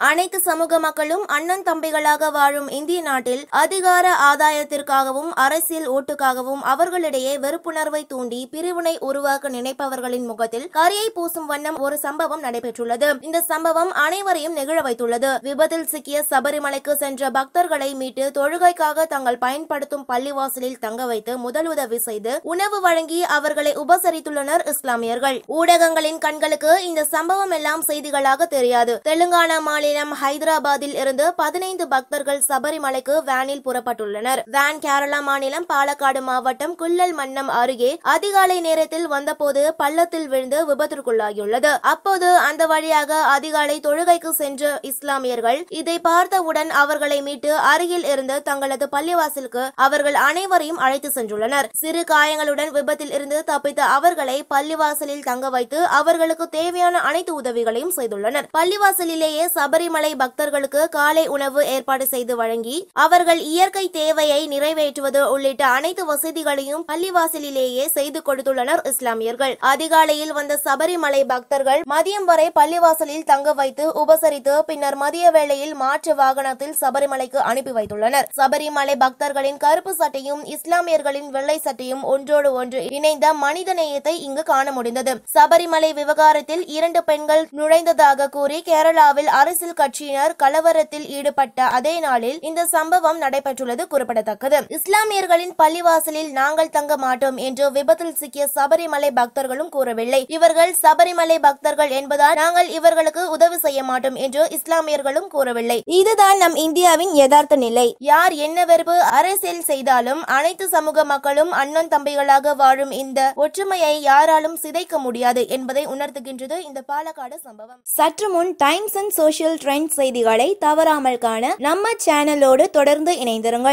அனைத்து சமூக மக்களும் அண்ணன் தம்பிகளாக வாழும் இந்திய நாட்டில் அதிகார ஆதாயத்திற்காகவும் அரசியல் ஓட்டுக்காகவும் அவர்களிடையே வெறுப்புணர்வை தூண்டி பிரிவினை உருவாக்க நினைப்பவர்களின் முகத்தில் கரியை பூசும் வண்ணம் ஒரு சம்பவம் நடைபெற்றுள்ளது. இந்த சம்பவம் அனைவரையும் நெகிழ வைத்துள்ளது. விபத்தில் சிக்கிய சபரிமலைக்கு சென்ற பக்தர்களை மீட்டு தொழுகைக்காக தங்கள் பயன்படுத்தும் பள்ளிவாசலில் தங்க வைத்து முதலுதவி செய்து உணவு வழங்கி அவர்களை உபசரித்துள்ளனர் இஸ்லாமியர்கள். ஊடகங்களின் கண்களுக்கு இந்த சம்பவம் எல்லாம் செய்திகளாக தெரியாது. தெலுங்கானா மாநிலம் ஹைதராபாத்தில் இருந்து பதினைந்து பக்தர்கள் சபரிமலைக்கு வேனில் புறப்பட்டுள்ளனர். வேன் கேரளா மாநிலம் பாலக்காடு மாவட்டம் குள்ளல் மன்னம் அருகே அதிகாலை நேரத்தில் வந்தபோது பள்ளத்தில் விழுந்து விபத்திற்குள்ளாகியுள்ளது. அப்போது அந்த வழியாக அதிகாலை தொழுகைக்கு சென்ற இஸ்லாமியர்கள் இதை பார்த்தவுடன் அவர்களை மீட்டு அருகில் இருந்து தங்களது பள்ளிவாசலுக்கு அவர்கள் அனைவரையும் அழைத்து சென்றுள்ளனர். சிறு காயங்களுடன் விபத்தில் இருந்து தப்பித்த அவர்களை பள்ளிவாசலில் தங்க வைத்து அவர்களுக்கு தேவையான அனைத்து உதவிகளையும் செய்துள்ளனர். பள்ளிவாசலிலேயே சபரிமலை பக்தர்களுக்கு காலை உணவு ஏற்பாடு செய்து வழங்கி அவர்கள் இயற்கை தேவையை நிறைவேற்றுவது உள்ளிட்ட அனைத்து வசதிகளையும் பள்ளிவாசலிலேயே செய்து கொடுத்துள்ளனர் இஸ்லாமியர்கள். அதிகாலையில் வந்த சபரிமலை பக்தர்கள் மதியம் வரை பள்ளிவாசலில் தங்க வைத்து உபசரித்து பின்னர் மதிய வேளையில் மாற்று வாகனத்தில் சபரிமலைக்கு அனுப்பி வைத்துள்ளனர். சபரிமலை பக்தர்களின் கருப்பு சட்டையும் இஸ்லாமியர்களின் வெள்ளை சட்டையும் ஒன்றோடு ஒன்று இணைந்த மனித நேயத்தை இங்கு காண முடிந்தது. சபரிமலை விவகாரத்தில் இரண்டு பெண்கள் நுழைந்ததாக கூறி கேரளாவில் அரசு அரசியல் கட்சியினர் கலவரத்தில் ஈடுபட்ட அதே நாளில் இந்த சம்பவம் நடைபெற்றுள்ளது குறிப்பிடத்தக்கது. இஸ்லாமியர்களின் பள்ளிவாசலில் நாங்கள் தங்க மாட்டோம் என்று விபத்தில் சிக்கிய சபரிமலை பக்தர்களும் கூறவில்லை. இவர்கள் சபரிமலை பக்தர்கள் என்பதால் நாங்கள் இவர்களுக்கு உதவி செய்ய மாட்டோம் என்று இஸ்லாமியர்களும் கூறவில்லை. இதுதான் நம் இந்தியாவின் யதார்த்த நிலை. யார் என்ன வெறுப்பு அரசியல் செய்தாலும் அனைத்து சமூக மக்களும் அண்ணன் தம்பிகளாக வாழும் இந்த ஒற்றுமையை யாராலும் சிதைக்க முடியாது என்பதை உணர்த்துகின்றது இந்த பாலக்காடு சம்பவம். சற்று முன் டைம்ஸ் அண்ட் சோஷியல் ட்ரெண்ட் செய்திகளை தவறாமல் காண நம்ம சேனலோடு தொடர்ந்து இணைந்திருங்கள்.